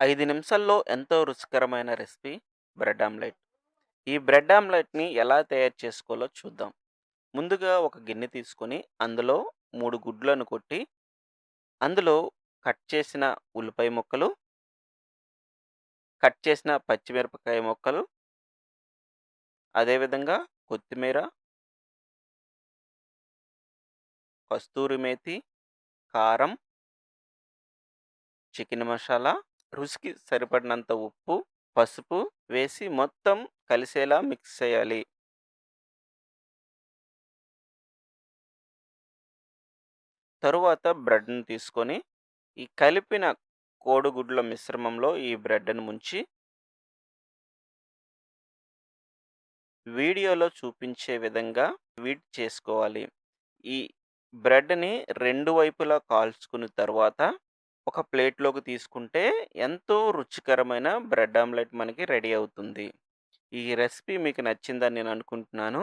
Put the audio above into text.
ఐదు నిమిషాల్లో ఎంతో రుచికరమైన రెసిపీ బ్రెడ్ ఆమ్లెట్. ఈ బ్రెడ్ ఆమ్లెట్‌ని ఎలా తయారు చేసుకోవాలో చూద్దాం. ముందుగా ఒక గిన్నె తీసుకొని అందులో మూడు గుడ్లను కొట్టి, అందులో కట్ చేసిన ఉల్లిపాయ ముక్కలు, కట్ చేసిన పచ్చిమిరపకాయ ముక్కలు, అదేవిధంగా కొత్తిమీర, కస్తూరి మేతి, కారం, చికెన్ మసాలా, రుచికి సరిపడినంత ఉప్పు, పసుపు వేసి మొత్తం కలిసేలా మిక్స్ చేయాలి. తరువాత బ్రెడ్‌ని తీసుకొని, ఈ కలిపిన కోడిగుడ్ల మిశ్రమంలో ఈ బ్రెడ్‌ని ముంచి వీడియోలో చూపించే విధంగా వీట్ చేసుకోవాలి. ఈ బ్రెడ్‌ని రెండు వైపులా కాల్చుకున్న తర్వాత ఒక ప్లేట్‌లోకి తీసుకుంటే ఎంతో రుచికరమైన బ్రెడ్ ఆమ్లెట్ మనకి రెడీ అవుతుంది. ఈ రెసిపీ మీకు నచ్చిందని నేను అనుకుంటున్నాను.